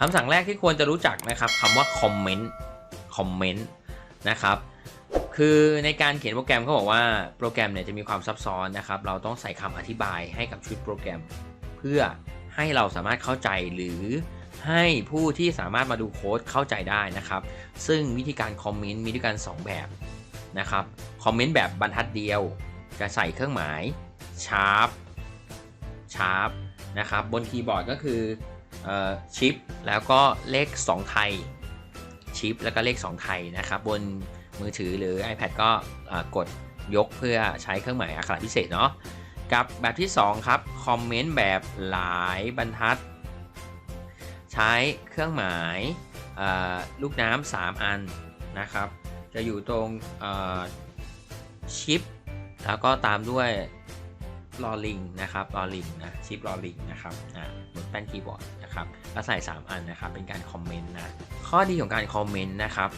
คำสั่งแรกที่ควรจะรู้จักนะครับคำว่าคอมเมนต์คอมเมนต์นะครับคือในการเขียนโปรแกรมเขาบอกว่าโปรแกรมเนี่ยจะมีความซับซ้อนนะครับ เราต้องใส่คำอธิบายให้กับชุดโปรแกรม เพื่อให้เราสามารถเข้าใจหรือให้ผู้ที่สามารถมาดูโค้ดเข้าใจได้นะครับ ซึ่งวิธีการคอมเมนต์มีด้วยกัน 2 แบบนะครับคอมเมนต์แบบบรรทัดเดียว จะใส่เครื่องหมายชาร์ปชาร์ปนะครับบนคีย์บอร์ดก็คือ ชิปแล้วก็เลข 2 ไทยชิปแล้วก็เลข 2 ไทยนะครับ บนมือถือหรือ iPad ก็กดยกเพื่อใช้เครื่องหมายอักขระพิเศษเนาะกับแบบที่ 2 ครับ คอมเมนต์แบบหลายบรรทัด ใช้เครื่องหมายลูกน้ำ3อันนะครับ จะอยู่ตรงชิป แล้วก็ตามด้วยลอลิงนะครับลอลิงนะชิปลอลิงนะครับบนแป้นคีย์บอร์ด นะครับแล้วใส่ 3 อันนะครับเป็นการคอมเมนต์นะข้อดีของการคอมเมนต์นะครับ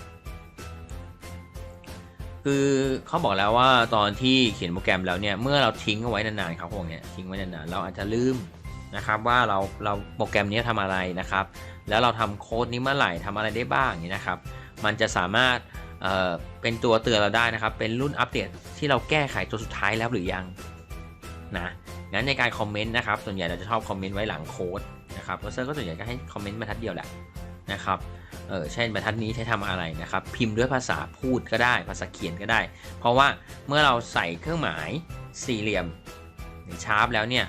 คือเขาบอกแล้วว่าตอนที่เขียนโปรแกรมแล้วเนี่ยเมื่อเราทิ้งเอาไว้นานๆครับพวกเนี้ยทิ้งไว้นานๆเราอาจจะลืมนะครับว่าเราเราโปรแกรมนี้ทำอะไรนะครับ แล้วเราทำโค้ดนี้เมื่อไหร่ทำอะไรได้บ้างอย่างนี้นะครับ มันจะสามารถเอ่อเป็นตัวเตือนเราได้นะครับ เป็นรุ่นอัปเดตที่เราแก้ไขตัวสุดท้ายแล้วหรือยังนะงั้นในการคอมเมนต์นะครับส่วนใหญ่เราจะชอบคอมเมนต์ไว้หลังโค้ด นะครับเพราะเซอร์ก็ส่วนใหญ่ก็ให้คอมเมนต์บรรทัดเดียวแหละนะครับเออเช่นบรรทัดนี้ใช้ทำอะไรนะครับ พิมพ์ด้วยภาษาพูดก็ได้ ภาษาเขียนก็ได้ เพราะว่าเมื่อเราใส่เครื่องหมายสี่เหลี่ยมหรือชาร์ปแล้วเนี่ย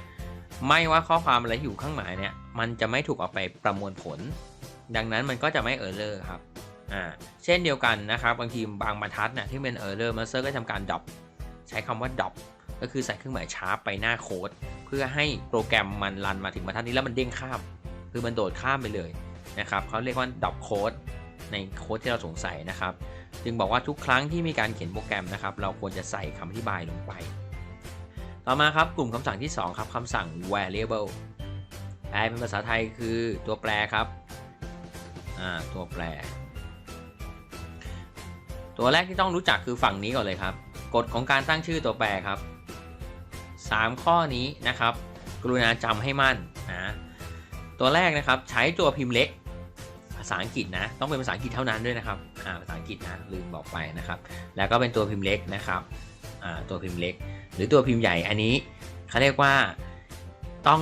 ไม่ว่าข้อความอะไรอยู่ข้างหมายเนี่ยมันจะไม่ถูกเอาไปประมวลผล ดังนั้นมันก็จะไม่เออร์เลอร์ครับอ่าเช่นเดียวกันนะครับบางทีบางบรรทัดเนี่ยที่เป็นเออร์เลอร์มาสเตอร์ก็ทำการดรอปใช้คำว่าดรอปก็คือใส่เครื่องหมายชาร์ปไปหน้าโค้ด เพื่อให้โปรแกรมมันรันมาถึงบรรทัดนี้แล้วมันเด้งข้าม คือมันโดดข้ามไปเลยนะครับเขาเรียกว่าดรอปโค้ดในโค้ดที่เราสงสัยนะครับ จึงบอกว่าทุกครั้งที่มีการเขียนโปรแกรมนะครับ เราควรจะใส่คำอธิบายลงไป ต่อมาครับกลุ่มคำสั่งที่ 2 ครับคำสั่ง variable แปลเป็นภาษาไทยคือตัวแปรครับอ่าตัวแปร ตัวแรกที่ต้องรู้จักคือฝั่งนี้ก่อนเลยครับ กฎของการตั้งชื่อตัวแปรครับ 3 ข้อนี้นะครับ กรุณาจำให้มั่นนะ ตัวแรกนะครับใช้ตัวพิมพ์เล็ก ภาษาอังกฤษนะ ต้องเป็นภาษาอังกฤษเท่านั้นด้วยนะครับอ่าภาษาอังกฤษนะลืมบอกไปนะครับ แล้วก็เป็นตัวพิมพ์เล็กนะครับอ่าตัวพิมพ์เล็ก หรือตัวพิมพ์ใหญ่อันนี้เขาเรียกว่าต้อง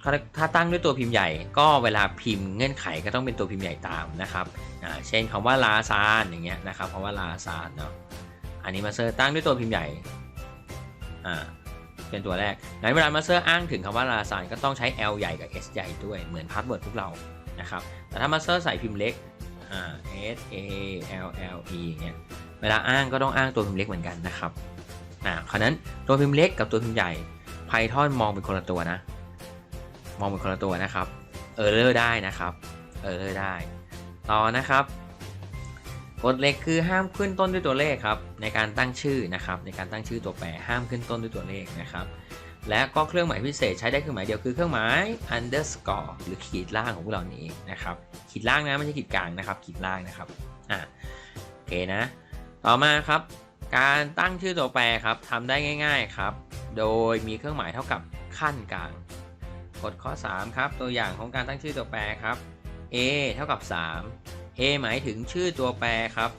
เขาถ้าตั้งด้วยตัวพิมพ์ใหญ่ ก็เวลาพิมพ์เงื่อนไขก็ต้องเป็นตัวพิมพ์ใหญ่ตามนะครับอ่าเช่นคำว่าลาซานอย่างเงี้ยนะครับคำว่าลาซานเนาะอันนี้มาเซอร์ตั้งด้วยตัวพิมพ์ใหญ่อ่า เป็นตัวแรกงั้นเวลามาเซอร์อ้างถึงคำว่าลาซานก็ต้องใช้ L ใหญ่กับ S ใหญ่ด้วยเหมือนพาสเวิร์ดพวกเรานะครับแต่ถ้ามาเซอร์ใส่พิมพ์เล็ก S A L L E อย่างเงี้ยเวลาอ้างก็ต้องอ้างตัวพิมพ์เล็กเหมือนกันนะครับอ่าคราวนั้นตัวพิมพ์เล็กกับตัวพิมพ์ใหญ่ Python มองเป็นคนละตัวนะ มองเป็นคนละตัวนะครับ เออร์เลอร์ได้นะครับ เออร์เลอร์ได้ ต่อนะครับ กฎเหล็กคือห้ามขึ้นต้นด้วยตัวเลขครับในการตั้งชื่อนะครับในการตั้งชื่อตัวแปรห้ามขึ้นต้นด้วยตัวเลขนะครับและก็เครื่องหมายพิเศษใช้ได้เครื่องหมายเดียวคือเครื่องหมาย underscore หรือขีดล่างของพวกเรานี้นะครับขีดล่างนะไม่ใช่ขีดกลางนะครับขีดล่างนะครับอ่าโอเคนะต่อมาครับ การตั้งชื่อตัวแปรครับทำได้ง่าย ๆครับ โดยมีเครื่องหมายเท่ากับขั้นกลางกฎข้อ 3 ครับ ตัวอย่างของการตั้งชื่อตัวแปรครับ a เท่ากับ 3 a หมายถึงชื่อตัวแปรครับ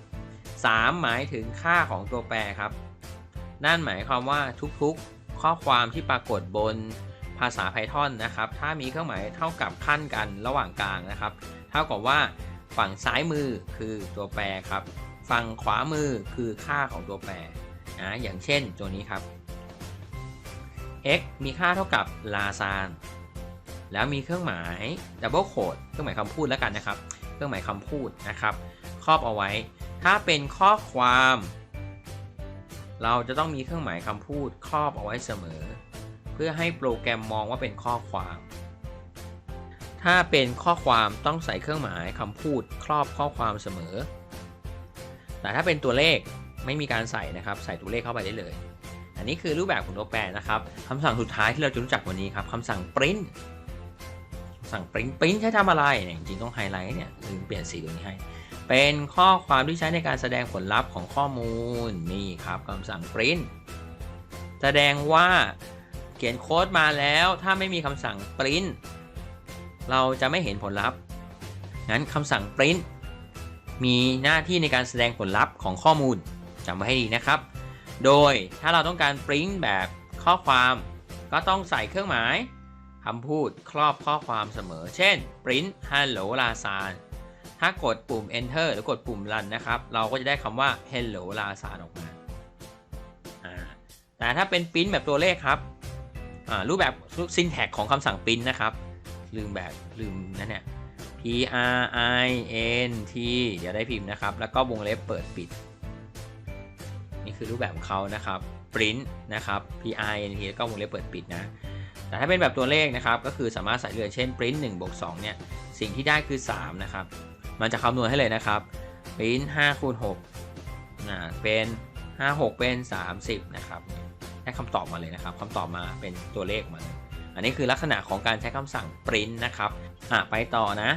3 หมายถึงค่าของตัวแปรครับ นั่นหมายความว่าทุกๆข้อความที่ปรากฏบนภาษา Python นะครับ ถ้ามีเครื่องหมายเท่ากับขั้นกันระหว่างกลางนะครับ เท่ากับว่าฝั่งซ้ายมือคือตัวแปรครับ ฝั่งขวามือคือค่าของตัวแปรนะอย่างเช่นตัวนี้ครับ x มีค่าเท่ากับลาซานแล้วมีเครื่องหมาย double quote เครื่องหมายคำพูดแล้วกันนะครับ รื่องหมายคำพูดนะครับครอบเอาไว้ ถ้าเป็นข้อความ เราจะต้องมีเครื่องหมายคำพูดครอบเอาไว้เสมอ เพื่อให้โปรแกรมมองว่าเป็นข้อความ ถ้าเป็นข้อความต้องใส่เครื่องหมายคำพูดครอบข้อความเสมอ แต่ถ้าเป็นตัวเลขไม่มีการใส่นะครับ ใส่ตัวเลขเข้าไปได้เลย อันนี้คือรูปแบบของตัวแปรนะครับคำสั่งสุดท้ายที่เราจะรู้จักวันนี้ครับคำสั่ง print สั่ง print print ใช้ทำอะไรเนี่ยจริงๆต้องไฮไลท์เนี่ยลืมเปลี่ยนสีตรงนี้ให้ เป็นข้อความที่ใช้ในการแสดงผลลัพธ์ของข้อมูลนี่ครับคำสั่ง print แสดงว่าเขียนโค้ดมาแล้วถ้าไม่มีคำสั่ง print เราจะไม่เห็นผลลัพธ์งั้นคำสั่ง print มีหน้าที่ในการแสดงผลลัพธ์ของข้อมูลจำไว้ให้ดีนะครับ โดยถ้าเราต้องการ print แบบข้อความก็ต้องใส่เครื่องหมาย คำพูดครอบข้อความเสมอ เช่น print hello ลาซานถ้ากดปุ่ม enter หรือกดปุ่ม run นะครับ เราก็จะได้คำว่า hello ลาซานออกมาแต่ถ้าเป็น print แบบตัวเลขครับรูปแบบ syntax ของคำสั่ง print นะครับ ลืมแบบลืมนั่นเนี่ย p r i n t เดี๋ยวได้พิมพ์นะครับ แล้วก็วงเล็บเปิดปิด นี่คือรูปแบบของเขานะครับ print นะครับ p r i n t แล้วก็วงเล็บเปิดปิดนะ แต่ถ้าเป็นแบบตัวเลขนะครับก็คือสามารถใส่เลยเช่น print 1บวก2เนี่ยสิ่งที่ได้คือ3นะครับมันจะคำนวณให้เลยนะครับ print 5คูณ6นะเป็น 5 6 เป็น 30นะครับได้คำตอบมาเลยนะครับคำตอบมาเป็นตัวเลขมาอันนี้คือลักษณะของการใช้คำสั่ง print นะครับอะไปต่อนะ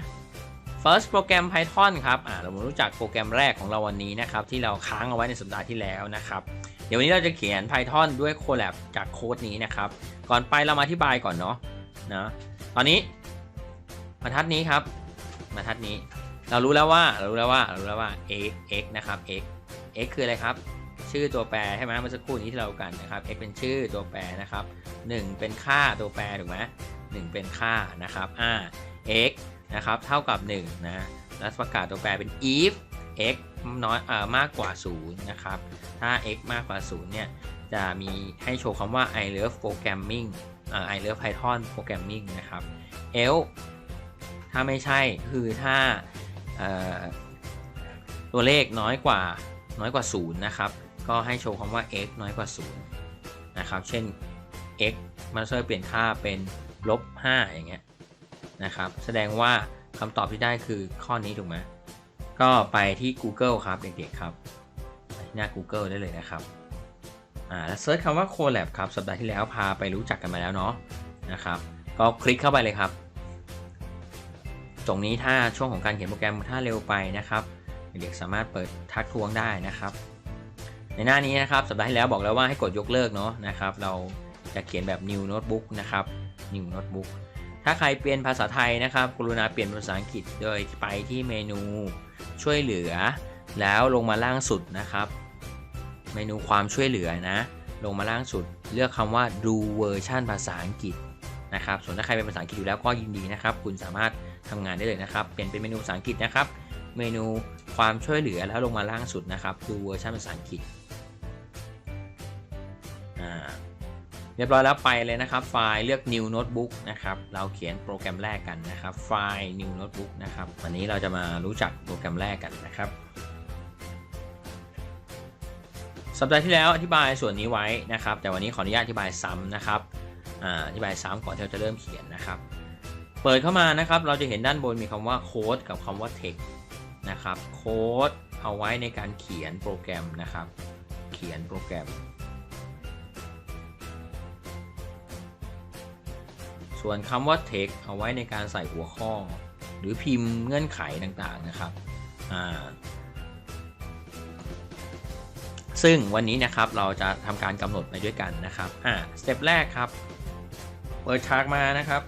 first โปรแกรม Python ครับอะเรามารู้จักโปรแกรมแรกของเราวันนี้นะครับที่เราค้างเอาไว้ในสัปดาห์ที่แล้วนะครับเดี๋ยววันนี้เราจะเขียน Python ด้วย Colab จากโค้ดนี้นะครับก่อนไปเรามาอธิบายก่อนเนาะนะตอนนี้บรรทัดนี้ครับบรรทัดนี้ เรารู้แล้วว่าเรารู้แล้วว่าเรารู้แล้วว่า x x นะครับ x x คืออะไรครับ ชื่อตัวแปรใช่ไหมเมื่อสักครู่นี้ที่เรากันนะครับ x เป็นชื่อตัวแปรนะครับ 1 เป็นค่าตัวแปรถูกไหม1เป็นค่านะครับอ่า x นะครับเท่ากับ1นะแล้วประกาศตัวแปรเป็น if x น้อยอ่ามากกว่า 0 นะครับ ถ้า x มากกว่า 0 เนี่ย จะมีให้โชว์คำว่า I love programming อ่า I love Python programming นะครับ else ถ้าไม่ใช่คือถ้าตัวเลขน้อยกว่าน้อยกว่า 0 นะครับ ก็ให้โชว์คำว่า x น้อยกว่า 0 นะครับ เช่น x มันจะเปลี่ยนค่าเป็นลบ5อย่างเงี้ย นะครับ แสดงว่าคำตอบที่ได้คือข้อนี้ถูกไหมก็ไปที่ Google ครับเด็กๆครับหน้า Google ได้เลยนะครับอ่าแล้วเซิร์ชคำว่า Colab ครับสัปดาห์ที่แล้วพาไปรู้จักกันมาแล้วเนาะนะครับก็คลิกเข้าไปเลยครับ ตรงนี้ถ้าช่วงของการเขียนโปรแกรมถ้าเร็วไปนะครับ เด็กสามารถเปิดทักท้วงได้นะครับ ในหน้านี้นะครับสัปดาห์ที่แล้วบอกแล้วว่าให้กดยกเลิกเนาะนะครับ เราจะเขียนแบบ new notebook นะครับ new notebook ถ้าใครเปลี่ยนภาษาไทยนะครับ กรุณาเปลี่ยนเป็นภาษาอังกฤษโดยไปที่เมนูช่วยเหลือ แล้วลงมาล่างสุดนะครับ เมนูความช่วยเหลือนะ ลงมาล่างสุด เลือกคำว่าดูเวอร์ชันภาษาอังกฤษนะครับ ส่วนถ้าใครเป็นภาษาอังกฤษอยู่แล้วก็ยินดีนะครับ คุณสามารถทำงานได้เลยนะครับ เปลี่ยนเป็นเมนูภาษาอังกฤษนะครับ เมนูความช่วยเหลือแล้วลงมาล่างสุดนะครับ ดูเวอร์ชันภาษาอังกฤษ เรียบร้อยแล้วไปเลยนะครับ ไฟล์เลือก new notebook นะครับ เราเขียนโปรแกรมแรกกันนะครับ ไฟล์ new notebook นะครับ วันนี้เราจะมารู้จักโปรแกรมแรกกันนะครับ สัปดาห์ที่แล้วอธิบายส่วนนี้ไว้นะครับ แต่วันนี้ขออนุญาตอธิบายซ้ำนะครับอธิบายซ้ำก่อนที่เราจะเริ่มเขียนนะครับ เปิดเข้ามานะครับ เราจะเห็นด้านบนมีคำว่าโค้ดกับคำว่า text นะครับ โค้ดเอาไว้ในการเขียนโปรแกรมนะครับ เขียนโปรแกรม ส่วนคำว่า text เอาไว้ในการใส่หัวข้อ หรือพิมพ์เงื่อนไขต่างๆนะครับ ซึ่งวันนี้นะครับเราจะทำการกำหนดไปด้วยกันนะครับอ่าสเต็ปแรกครับ เปิดชาร์กมานะครับ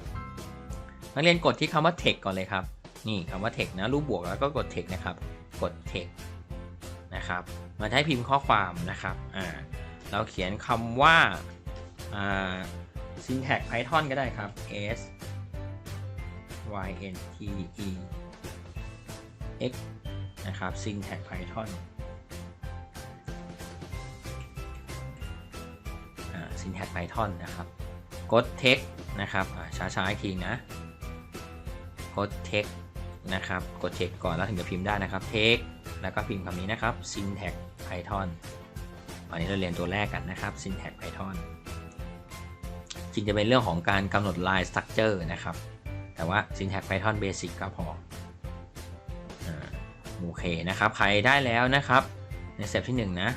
นักเรียนกดที่คำว่า text ก่อนเลยครับ นี่คำว่า text นะรูปบวกแล้วก็กด text นะครับ กด text นะครับมาใช้พิมพ์ข้อความนะครับ อ่า เราเขียนคำว่า อ่า syntax python ก็ได้ครับ s y n t e x นะครับ syntax python อ่า syntax python นะครับกด text นะครับช้าๆอีกทีนะกด text นะครับกด text ก่อนแล้วถึงจะพิมพ์ได้นะครับ text แล้วก็พิมพ์คำนี้นะครับ syntax python วันนี้เราเรียนตัวแรกกันนะครับ syntax python จริงจะเป็นเรื่องของการกำหนด line structure นะครับ แต่ว่า syntax python basic ก็พอโอเคนะครับ ใครได้แล้วนะครับ ในสเต็ปที่ 1 นะ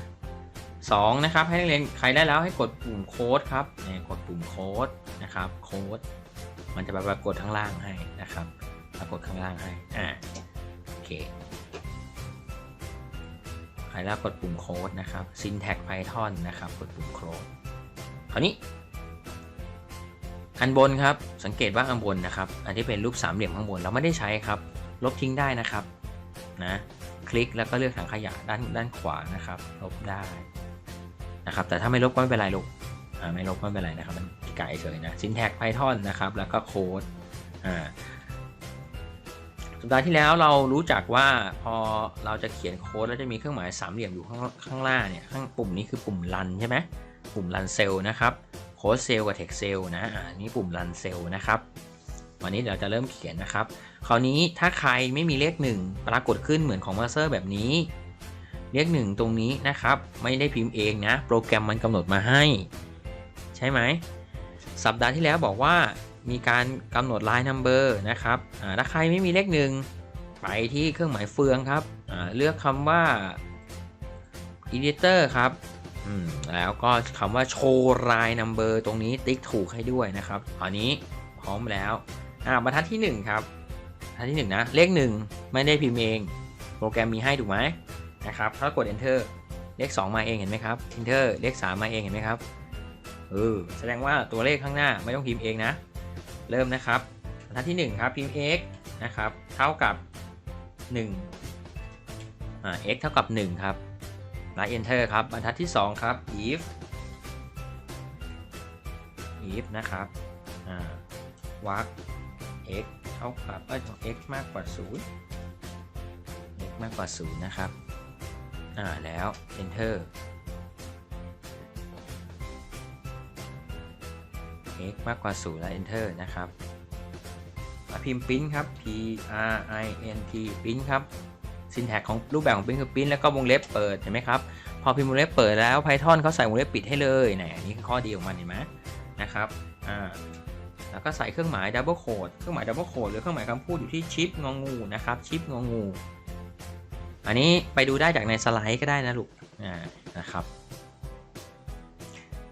2นะครับ ให้นักเรียนใครได้แล้วให้กดปุ่มโค้ดครับนี่กดปุ่มโค้ดนะครับ โค้ด มันจะปรากฏข้างล่างให้นะครับ ปรากฏข้างล่างให้ อ่า โอเค ใครแล้วกดปุ่มโค้ดนะครับ syntax python นะครับ กดปุ่มโค้ด คราวนี้ อันบนครับสังเกตว่าอันบนนะครับ อันที่เป็นรูปสามเหลี่ยมข้างบนเราไม่ได้ใช้ครับ ลบทิ้งได้นะครับนะคลิกแล้วก็เลือกถังขยะด้านด้านขวานะครับ ลบได้นะครับ แต่ถ้าไม่ลบก็ไม่เป็นไรลูกอ่าไม่ลบก็ไม่เป็นไรนะครับ มันไก่เฉยนะ syntax python นะครับ แล้วก็โค้ดอ่าสัปดาห์ที่แล้วเรารู้จักว่าพอเราจะเขียนโค้ดแล้วจะมีเครื่องหมายสามเหลี่ยมอยู่ข้างข้างล่างเนี่ยข้างปุ่มนี้คือปุ่ม run ใช่ไหมปุ่ม run cell นะครับ โค้ดเซลล์กับ text cell นะอ่านี่ปุ่ม run cell นะครับ วันนี้เดี๋ยวจะเริ่มเขียนนะครับ คราวนี้ถ้าใครไม่มีเลข 1 ปรากฏขึ้นเหมือนของมาสเตอร์แบบนี้ เลข 1 ตรงนี้นะครับ ไม่ได้พิมพ์เองนะ โปรแกรมมันกำหนดมาให้ ใช่ไหม สัปดาห์ที่แล้วบอกว่ามีการกำหนด line number นะครับถ้าใครไม่มีเลข 1 ไปที่เครื่องหมายเฟืองครับเลือกคำว่า editor ครับ แล้วก็คำว่า show line number ตรงนี้ติ๊กถูกให้ด้วยนะครับคราวนี้พร้อมแล้วอ่าบรรทัดที่ 1 ครับบรรทัดที่ 1 นะ เลข 1 ไม่ได้พิมพ์เอง โปรแกรมมีให้ถูกไหมนะครับถ้ากด enter เลข 2 มาเองเห็นไหมครับ enter เลข 3 มาเองเห็นไหมครับเออแสดงว่าตัวเลขข้างหน้าไม่ต้องพิมพ์เองนะ เริ่มนะครับบรรทัดที่ 1 ครับพิมพ์ x นะครับเท่ากับ1อ่า x เท่ากับ 1 ครับ แล้ว enter ครับบรรทัดที่ 2 ครับ if if นะครับวัก x เท่ากับเอ้ย x มากกว่า 0 x มากกว่า 0 นะครับ อ่า แล้ว enter x มากกว่า 0 แล้ว enter นะครับมาพิมพ์ print ครับ p r i n t print ครับ syntax ของรูปแบบของ print คือ print แล้วก็วงเล็บเปิดเห็นไหมครับ พอพิมพ์วงเล็บเปิดแล้ว Python เขาใส่วงเล็บปิดให้เลยนี่อันนี้คือข้อดีของมันเห็นไหมนะครับอ่าแล้วก็ใส่เครื่องหมายดับเบิลโคดเครื่องหมายดับเบิลโคดหรือเครื่องหมายคำพูดอยู่ที่ชิปงองูนะครับชิปงองู อันนี้ไปดูได้จากในสไลด์ก็ได้นะลูกอ่านะครับ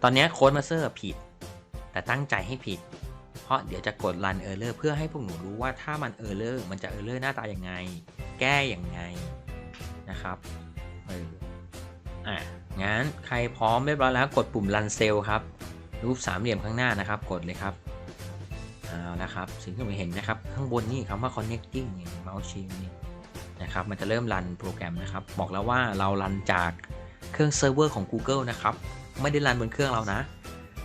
ตอนนี้โค้ดมาเซอร์ผิด แต่ตั้งใจให้ผิด เพราะเดี๋ยวจะกด run error เพื่อให้พวกหนูรู้ว่าถ้ามัน error มันจะ error หน้าตาอย่างไง แก้อย่างไงนะครับเอออะงั้นใครพร้อมเรียบร้อยแล้วกดปุ่ม run cell ครับ รูปสามเหลี่ยมข้างหน้านะครับ กดเลยครับเอานะครับสิ่งที่เราเห็นนะครับ ข้างบนนี่คำว่า connecting เมาส์ชี้นี่นะครับ มันจะเริ่มรันโปรแกรมนะครับ บอกแล้วว่าเรารันจากเครื่องเซิร์ฟเวอร์ของ Google นะครับ ไม่ได้รันบนเครื่องเรานะ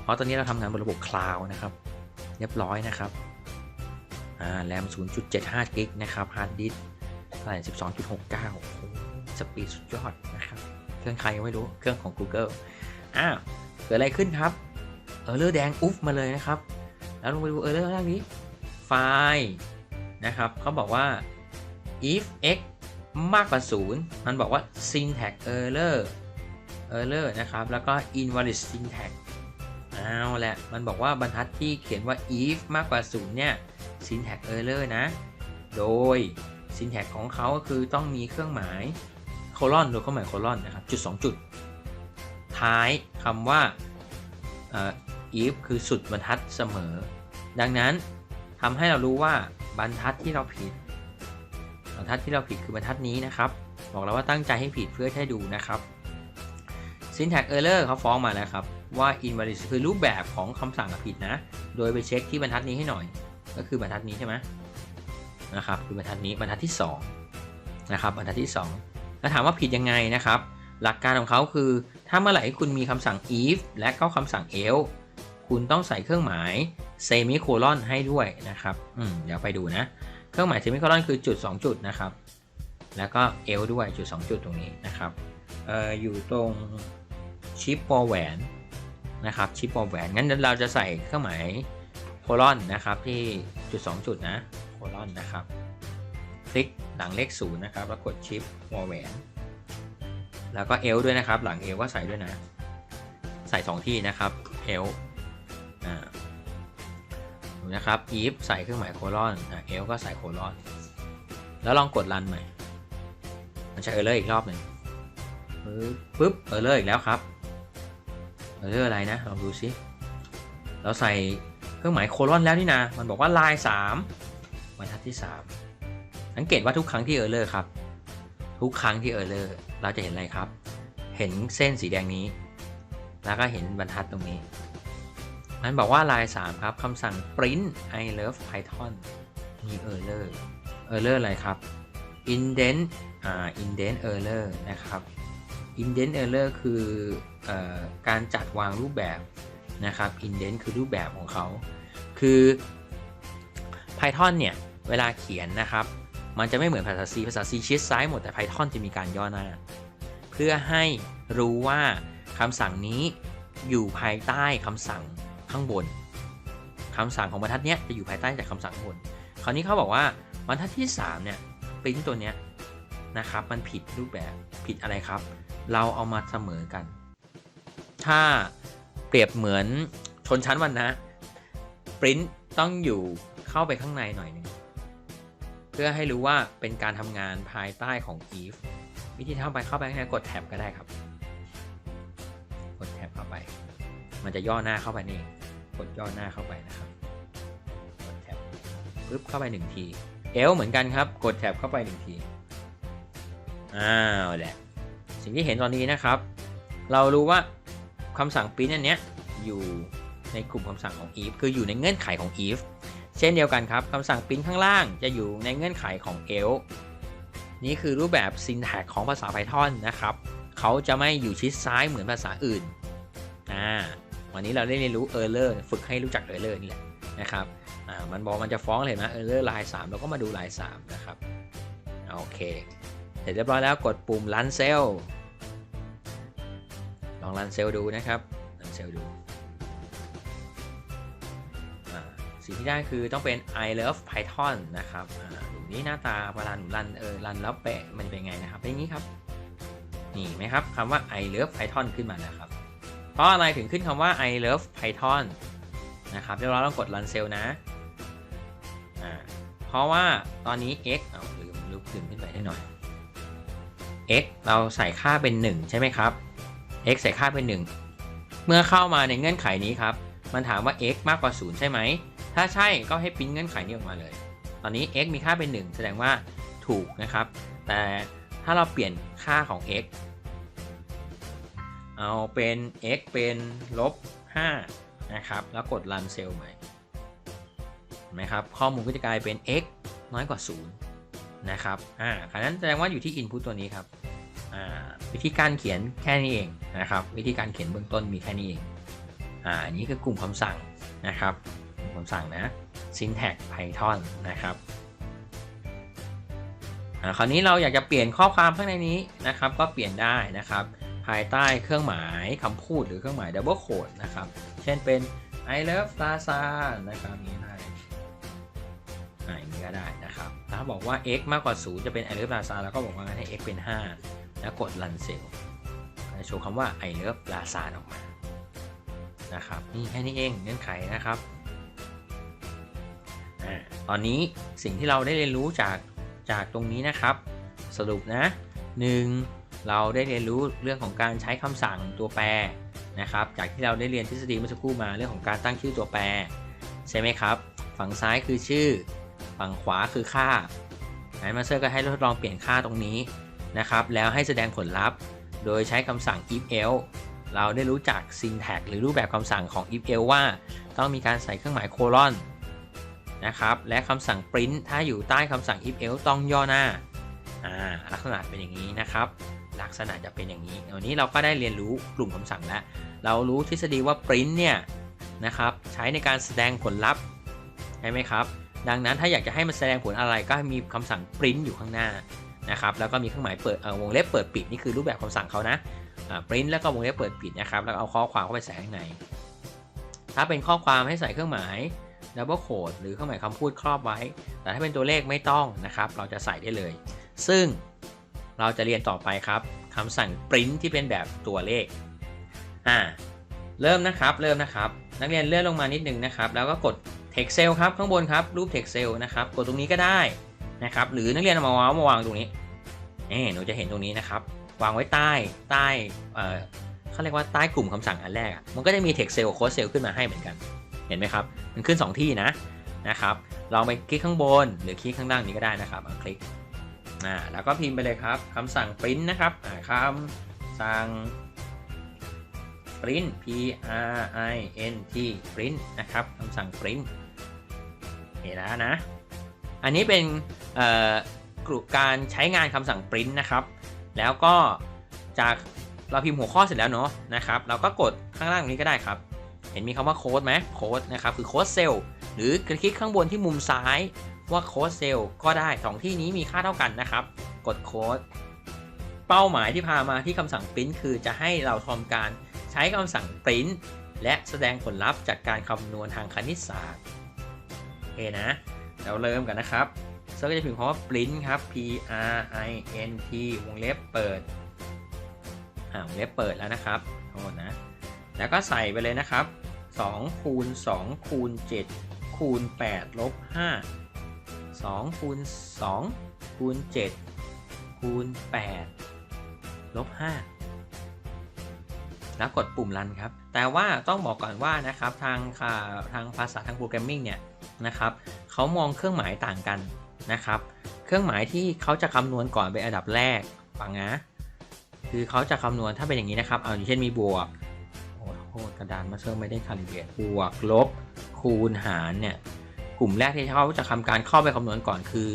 เพราะตอนนี้เราทำงานบนระบบคลาวด์นะครับ เรียบร้อยนะครับอ่าแรม 0.75 กิกนะครับ ฮาร์ดดิสก์ เท่าไหร่12.69โอ้โหสปีดสุดยอดนะครับ เครื่องใครยังไม่รู้ เครื่องของ Google อ้าวเกิดอะไรขึ้นครับ เออเลอร์แดงอุ๊บมาเลยนะครับ แล้วลงไปดูเออเลอร์ล่างนี้ ไฟล์นะครับเขาบอกว่า if x มากกว่า 0 มันบอกว่า syntax error error นะครับ แล้วก็ invalid syntax เอาแหละ มันบอกว่าบรรทัดที่เขียนว่า if มากกว่า 0 เนี่ย syntax error นะ โดย syntax ของเขาก็คือต้องมีเครื่องหมายโคลอนโดยเครื่องหมายโคลอนนะครับจุด 2 จุด ท้ายคำว่า if คือสุดบรรทัดเสมอ ดังนั้นทำให้เรารู้ว่าบรรทัดที่เราผิด บรรทัดที่เราผิดคือบรรทัดนี้นะครับ บอกแล้วว่าตั้งใจให้ผิดเพื่อให้ดูนะครับ syntax error เขาฟ้องมาแล้วครับว่า invalid คือรูปแบบของคำสั่งผิดนะ โดยไปเช็คที่บรรทัดนี้ให้หน่อย ก็คือบรรทัดนี้ใช่ไหม นะครับคือบรรทัดนี้บรรทัดที่2นะครับบรรทัดที่ 2 แล้วถามว่าผิดยังไงนะครับ หลักการของเขาคือ ถ้าเมื่อไหร่คุณมีคำสั่ง if และก็คำสั่ง else คุณต้องใส่เครื่องหมายเซมิโคลอนให้ด้วยนะครับอืมเดี๋ยวไปดูนะ เครื่องหมายเซมิโคลอนคือจุด 2 จุดนะครับ แล้วก็ else ด้วยจุด 2 จุดตรงนี้นะครับเอ่ออยู่ตรงชิปวอแหวนนะครับชิปวอแหวนงั้นเราจะใส่เครื่องหมายโคลอนนะครับที่จุด 2 จุดนะ ลอนนะครับ คลิกหลังเลข0นะครับ แล้วกดชิปวอลแหวน แล้วก็ L ด้วยนะครับ หลัง L ก็ใส่ด้วยนะ ใส่ 2 ที่นะครับ L นะครับ if ใส่เครื่องหมายโคลอนอ่า else ก็ใส่โคลอน แล้วลองกดรันใหม่ มันจะเออร์เลอร์อีกรอบหนึ่งปึ๊บ เออร์เลอร์อีกแล้วครับ เออร์เลอร์อะไรนะ ลองดูซิ เราใส่เครื่องหมายโคลอนแล้วนี่นะ มันบอกว่าลาย3 บรรทัดที่ 3 สังเกตว่าทุกครั้งที่เออร์เลอร์ครับ ทุกครั้งที่เออร์เลอร์เราจะเห็นอะไรครับ เห็นเส้นสีแดงนี้ แล้วก็เห็นบรรทัดตรงนี้ มันบอกว่าลาย 3 ครับคำสั่ง print I love Python มี error error อะไรครับ indent อ่า indent error นะครับ indent error คือออการจัดวางรูปแบบนะครับ indent คือรูปแบบของเขา คือ Python เนี่ยเวลาเขียนนะครับ มันจะไม่เหมือนภาษา C ภาษา C ชิดซ้ายหมดแต่ Python จะมีการย่อหน้า เพื่อให้รู้ว่าคำสั่งนี้อยู่ภายใต้คำสั่งข้างบนคำสั่งของบรรทัดเนี้ยจะอยู่ภายใต้จากคำสั่งข้างบน คราวนี้เขาบอกว่าบรรทัดที่ 3 เนี่ยปริ้นตัวเนี้ยนะครับ มันผิดรูปแบบผิดอะไรครับ เราเอามาเสมอกัน ถ้าเปรียบเหมือนชนชั้นวันนะปริ้นต้องอยู่ เข้าไปข้างในหน่อยหนึงเพื่อให้รู้ว่าเป็นการทำงานภายใต้ของ if วิธีทำไปเข้าไปข้างในกดแท็บก็ได้ครับ กดแท็บเข้าไป มันจะย่อหน้าเข้าไปนี่กดย่อหน้าเข้าไปนะครับกดแท็บปึ๊บเข้าไปหนึ่งทีเอลเหมือนกันครับ กดแท็บเข้าไปหนึ่งทีอ้าวแหละสิ่งที่เห็นตอนนี้นะครับ เรารู้ว่าคำสั่ง print อันเนี้ยอยู่ในกลุ่มคำสั่งของ if คืออยู่ในเงื่อนไขของ if เช่นเดียวกันครับคำสั่ง print ข้างล่างจะอยู่ในเงื่อนไขของ else นี่คือรูปแบบ syntax ของภาษา Python นะครับเขาจะไม่อยู่ชิดซ้ายเหมือนภาษาอื่นอ่าวันนี้เราได้เรียนรู้ error ฝึกให้รู้จัก error นี่แหละนะครับอ่ามันบอกมันจะฟ้องเลยนะ error ลาย3เราก็มาดูลาย3นะครับโอเค เสร็จเรียบร้อยแล้วกดปุ่ม run cell ลอง run cell ดูนะครับ run cell ดู สิ่งที่ได้คือต้องเป็น I love Python นะครับอ่าดูนี่หน้าตาเวลาหนูรันเออรันแล้วแปะมันเป็นไงนะครับ เป็นอย่างนี้ครับ นี่นไหมครับคำว่า I love Python ขึ้นมาแล้วครับ เพราะอะไรถึงขึ้นคำว่า I love Python นะครับเดี๋ยวเราต้องกด run cell นะอ่าเพราะว่าตอนนี้ x เอาลืมลุกขึ้นขึ้นไปให้หน่อย x เราใส่ค่าเป็น 1 ใช่ไหมครับ x ใส่ค่าเป็น 1 เมื่อเข้ามาในเงื่อนไขนี้ครับ มันถามว่า x มากกว่า 0 ใช่ไหม ถ้าใช่ก็ให้ปริ้นเงื่อนไขนี้ออกมาเลย ตอนนี้ x มีค่าเป็น 1 แสดงว่าถูกนะครับ แต่ถ้าเราเปลี่ยนค่าของ x เอาเป็น x เป็นลบ5นะครับ แล้วกด run cell ใหม่เห็นไหมครับ ข้อมูลก็จะกลายเป็น x น้อยกว่า 0 นะครับ อ่าขณะนั้นแสดงว่าอยู่ที่ input ตัวนี้ครับ อ่า วิธีการเขียนแค่นี้เองนะครับ วิธีการเขียนเบื้องต้นมีแค่นี้เอง อ่าอันนี้คือกลุ่มคำสั่งนะครับ คำสั่งนะ syntax python นะครับอ่าคราวนี้เราอยากจะเปลี่ยนข้อความข้างในนี้นะครับ ก็เปลี่ยนได้นะครับ ภายใต้เครื่องหมายคำพูดหรือเครื่องหมาย double quote นะครับ เช่นเป็น I love Plaza นะครับนี้ได้อ่าอย่างนี้ก็ได้นะครับ ถ้าบอกว่า x มากกว่า 0 จะเป็น I love Plaza แล้วก็บอกว่าให้ x เป็น 5 แล้วกด run cell โชว์คำว่า I love Plaza ออกมานะครับนี่แค่นี้เองเงื่อนไขนะครับ ตอนนี้สิ่งที่เราได้เรียนรู้จากจากตรงนี้นะครับ สรุปนะ 1. เราได้เรียนรู้เรื่องของการใช้คำสั่งตัวแปรนะครับ จากที่เราได้เรียนทฤษฎีเมื่อสักครู่มาเรื่องของการตั้งชื่อตัวแปร ใช่ไหมครับ ฝั่งซ้ายคือชื่อ ฝั่งขวาคือค่าไนมาสเตอร์ก็ให้ทดลองเปลี่ยนค่าตรงนี้นะครับ แล้วให้แสดงผลลัพธ์ โดยใช้คำสั่ง if else เราได้รู้จัก syntax หรือรูปแบบคำสั่งของ if else ว่า ต้องมีการใส่เครื่องหมายโคลอน นะครับ และคำสั่ง print ถ้าอยู่ใต้คำสั่ง if else ต้องย่อหน้าอ่าลักษณะเป็นอย่างนี้นะครับ ลักษณะจะเป็นอย่างนี้วันนี้เราก็ได้เรียนรู้กลุ่มคำสั่งแล้ว เรารู้ทฤษฎีว่า print เนี่ยนะครับใช้ในการแสดงผลลัพธ์ใช่ไหมครับ ดังนั้นถ้าอยากจะให้มันแสดงผลอะไรก็มีคำสั่ง print อยู่ข้างหน้านะครับแล้วก็มีเครื่องหมายเปิดวงเล็บเปิดปิดนี่คือรูปแบบคำสั่งเขานะปริ้นแล้วก็วงเล็บเปิดปิดนะครับแล้วเอาข้อความเข้าไปใส่ข้างใน ถ้าเป็นข้อความให้ใส่เครื่องหมาย double quote หรือเครื่องหมายคำพูดครอบไว้ แต่ถ้าเป็นตัวเลขไม่ต้องนะครับ เราจะใส่ได้เลย ซึ่งเราจะเรียนต่อไปครับคำสั่ง print ที่เป็นแบบตัวเลขอ่าเริ่มนะครับเริ่มนะครับ นักเรียนเลื่อนลงมานิดนึงนะครับ แล้วก็กด text cell ครับข้างบนครับรูป text cell นะครับกดตรงนี้ก็ได้นะครับหรือนักเรียนเอามาวางมาวางตรงนี้เอ๊หนูจะเห็นตรงนี้นะครับ วางไว้ใต้ใต้เอ่อเขาเรียกว่าใต้กลุ่มคำสั่งอันแรกมันก็จะมี text cell code cell ขึ้นมาให้เหมือนกัน เห็นไหมครับ มันขึ้น 2 ที่นะนะครับลองไปคลิกข้างบนหรือคลิกข้างล่างนี้ก็ได้นะครับคลิกอ่าแล้วก็พิมพ์ไปเลยครับคำสั่ง print นะครับคำสั่ง print p r i n t print นะครับคำสั่ง print เห็นแล้วนะ อันนี้เป็นกลุ่มการใช้งานคำสั่ง print นะครับ แล้วก็จากเราพิมพ์หัวข้อเสร็จแล้วเนาะนะครับ เราก็กดข้างล่างตรงนี้ก็ได้ครับ เห็นมีคำว่าโค้ดไหมโค้ดนะครับคือโค้ดเซลล์หรือคลิกข้างบนที่มุมซ้ายว่าโค้ดเซลล์ก็ได้สองที่นี้มีค่าเท่ากันนะครับ กดโค้ดเป้าหมายที่พามาที่คำสั่ง print คือจะให้เราทำการใช้คำสั่ง print และแสดงผลลัพธ์จากการคำนวณทางคณิตศาสตร์โอเคนะเราเริ่มกันนะครับเซิร์ชก็จะพิมพ์คำว่า print ครับ p r i n t วงเล็บเปิดอ่าวงเล็บเปิดแล้วนะครับทั้งหมดนะ แล้วก็ใส่ไปเลยนะครับ 2คูณ2คูณ7คูณ8ลบ5 2คูณ2คูณ7คูณ8ลบ5แล้วกดปุ่มรันครับ แต่ว่าต้องบอกก่อนว่านะครับทางทางภาษาทางโปรแกรมมิ่งเนี่ยนะครับเขามองเครื่องหมายต่างกันนะครับ เครื่องหมายที่เขาจะคำนวณก่อนเป็นอันดับแรกฟังนะคือเขาจะคำนวณถ้าเป็นอย่างนี้นะครับ เอาอย่างเช่นมีบวก โอ้โหกระดานมาเชอร์ไม่ได้คาลิเบรตบวกลบ คูณหารเนี่ยกลุ่มแรกที่เขาจะทำการเข้าไปคำนวณก่อนคือ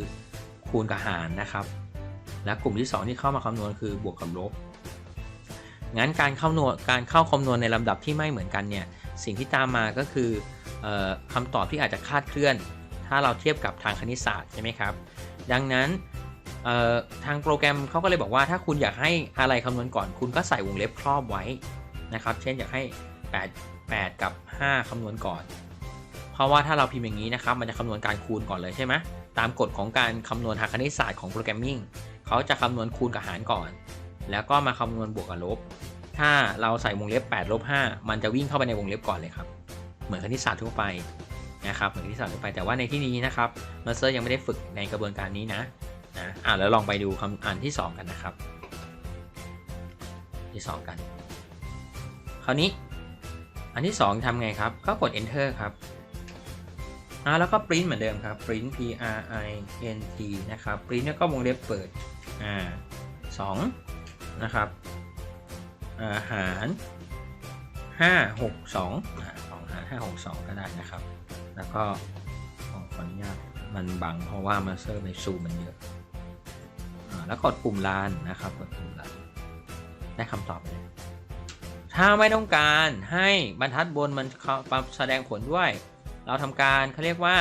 คูณกับหารนะครับ และกลุ่มที่ 2 ที่เข้ามาคำนวณคือบวกกับลบงั้นการเข้านวณการเข้าคำนวณในลำดับที่ไม่เหมือนกันเนี่ยสิ่งที่ตามมาก็คือออคำตอบที่อาจจะคาดเคลื่อน ถ้าเราเทียบกับทางคณิตศาสตร์ใช่ไหมครับ ดังนั้นทางโปรแกรมเขาก็เลยบอกว่าถ้าคุณอยากให้อะไรคำนวณก่อน คุณก็ใส่วงเล็บครอบไว้นะครับ เช่นอยากให้ 8 8 กับ 5 คำนวณก่อน เพราะว่าถ้าเราพิมพ์อย่างนี้นะครับ มันจะคำนวณการคูณก่อนเลยใช่ไหมตามกฎของการคำนวณทางคณิตศาสตร์ของโปรแกรมมิ่งเขาจะคำนวณคูณกับหารก่อน แล้วก็มาคำนวณบวกกับลบ ถ้าเราใส่วงเล็บ8ลบ5มันจะวิ่งเข้าไปในวงเล็บก่อนเลยครับ เหมือนคณิตศาสตร์ทั่วไปนะครับเหมือนคณิตศาสตร์ทั่วไป แต่ว่าในที่นี้นะครับเมอร์เซอร์ยังไม่ได้ฝึกในกระบวนการนี้นะนะอ่าแล้วลองไปดูคำอ่านที่ 2 กันนะครับ ที่ 2 กัน คราวนี้ อันที่ 2ทำไงครับ ก็กด enter ครับอ่าแล้วก็ print เหมือนเดิมครับ print p r i n t นะครับ print แล้วก็วงเล็บเปิดอ่าสองนะครับอาหารห้าหกสองสองหารห้าหกสองก็ได้นะครับ แล้วก็ขออนุญาตมันบังเพราะว่ามาเซอร์ในซูมมันเยอะแล้วกดปุ่มลานนะครับกดปุ่มลานได้คำตอบเลย ถ้าไม่ต้องการให้บรรทัดบนมันแสดงผลด้วย เราทำการเขาเรียกว่า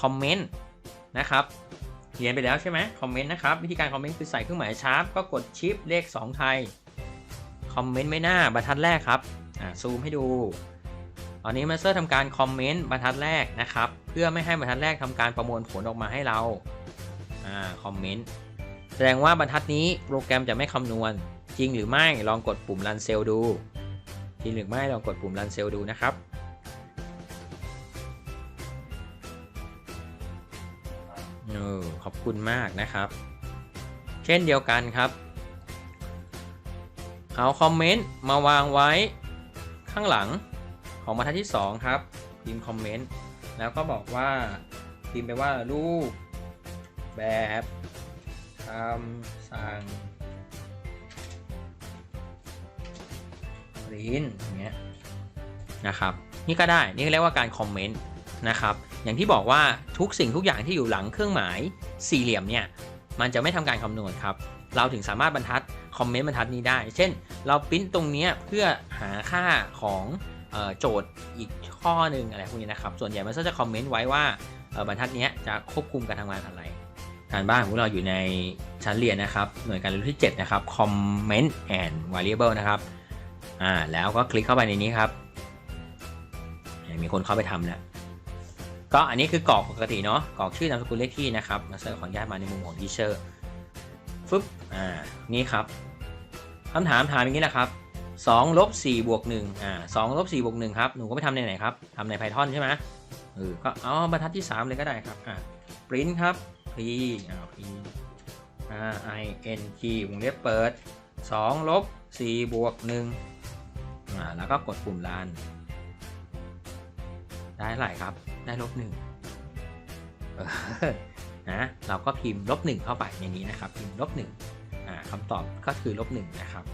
คอมเมนต์นะครับเรียนไปแล้วใช่ไหมคอมเมนต์นะครับวิธีการคอมเมนต์คือใส่เครื่องหมายชาร์ปก็กดชิปเลข 2 ไทยคอมเมนต์ไม่หน้าบรรทัดแรกครับซูมให้ดูตอนนี้มาสเตอร์ทำการคอมเมนต์บรรทัดแรกนะครับ เพื่อไม่ให้บรรทัดแรกทำการประมวลผลออกมาให้เราคอมเมนต์แสดงว่าบรรทัดนี้โปรแกรมจะไม่คำนวณจริงหรือไม่ลองกดปุ่ม run cell ดู งหรือไม่ลองกดปุ่ม run cell ดูนะครับออขอบคุณมากนะครับ เช่นเดียวกันครับ เอาคอมเมนต์มาวางไว้ข้างหลังของบรรทัดที่ 2 ครับพิมพ์คอมเมนต์แล้วก็บอกว่าพิมพ์ไปว่ารูปแบบคำสั่ง รินอย่างเงี้ยนะครับนี่ก็ได้นี่เรียกว่าการคอมเมนต์นะครับอย่างที่บอกว่าทุกสิ่งทุกอย่างที่อยู่หลังเครื่องหมายสี่เหลี่ยมเนี่ยมันจะไม่ทำการคำนวณครับเราถึงสามารถบรรทัดคอมเมนต์บรรทัดนี้ได้ เช่น เราพิมพ์ตรงนี้เพื่อหาค่าของโจทย์อีกข้อหนึ่งอะไรพวกนี้นะครับ ส่วนใหญ่มันก็จะคอมเมนต์ไว้ว่าบรรทัดนี้จะควบคุมการทำงานอะไร การบ้านของเราอยู่ในชั้นเรียนนะครับ หน่วยการเรียนรู้ที่ 7 นะครับ comment and variable นะครับ อ่าแล้วก็คลิกเข้าไปในนี้ครับมีคนเข้าไปทำแล้วก็อันนี้คือกรอกปกติเนาะกรอกชื่อนามสกุลเลขที่นะครับมาเสิร์ฟขออนุญาตมาในมุมของ teacher ฟึบอ่านี่ครับคำถามถามอย่างนี้แหละครับ2ลบ4บวก1อ่า2ลบ4บวก1ครับหนูก็ไปทำในไหนครับทำใน Python ใช่ไหมเออก็เอาบรรทัดที่ 3 เลยก็ได้ครับอ่า print ครับ p อ่า p r i n g วงเล็บเปิด2ลบ 4บวก1อ่าแล้วก็กดปุ่มลันได้เท่าไรครับ ได้ลบหนึ่งนะเราก็พิมพ์ลบหนึ่งเข้าไปในนี้นะครับ พิมพ์ลบหนึ่งอ่าคำตอบก็คือลบหนึ่งนะครับ